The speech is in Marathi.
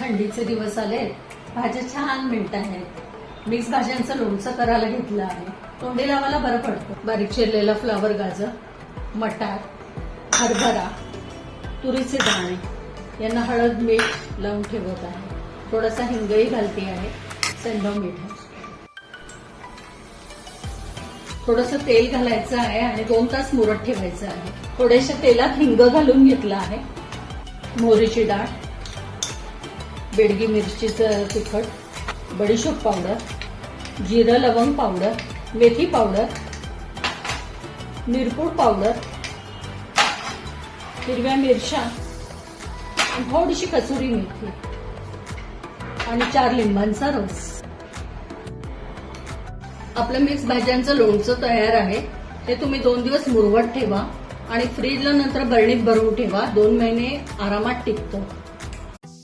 थंडीचे दिवस आले भाज्या छान मिळत आहेत. मिक्स भाज्यांचं लोणचं करायला घेतलं आहे. तोंडी लावायला बरं पडतं. बारीक चिरलेला फ्लावर गाजर मटार हरभरा तुरीचे दाणे यांना हळद मीठ लावून ठेवत आहे. थोडासा हिंगही घालते आहे. सेंधव मीठ आहे. थोडंसं तेल घालायचं आहे आणि दोन तास मुरत ठेवायचं आहे. थोड्याशा तेलात हिंग घालून घेतलं आहे. मोहरीची डाळ बेडगी मिरचीचं तिखट बडीशोप पावडर जिरं लवंग पावडर मेथी पावडर मिरपूड पावडर हिरव्या मिरच्या थोडीशी कसुरी मेथी आणि चार लिंबांचा रस. आपलं मिक्स भाज्यांचं लोणचं तयार आहे. ते तुम्ही दोन दिवस मुरवत ठेवा आणि फ्रीजला नंतर बरणीत भरून ठेवा. दोन महिने आरामात टिकतं.